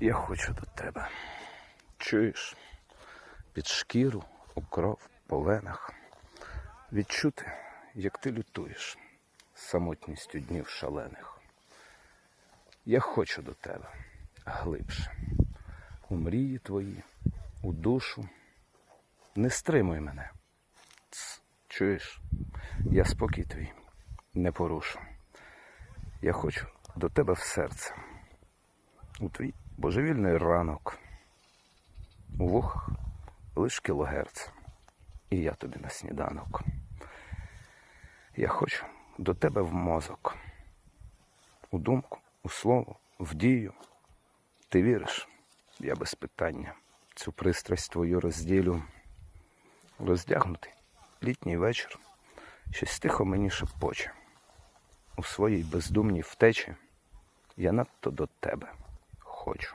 Я хочу до тебе. Чуєш? Під шкіру, у кров, по венах. Відчути, як ти лютуєш самотністю днів шалених. Я хочу до тебе глибше. У мрії твої, у душу. Не стримуй мене. Ц, чуєш? Я спокій твій не порушу. Я хочу до тебе в серце. У твій божевільний ранок. У вухах лиш кілогерц. І я тобі на сніданок. Я хочу до тебе в мозок. У думку, у слово, в дію. Ти віриш, я без питання цю пристрасть твою розділю. Роздягнутий літній вечір, щось тихо мені шепоче. У своїй бездумній втечі я надто до тебе хочу.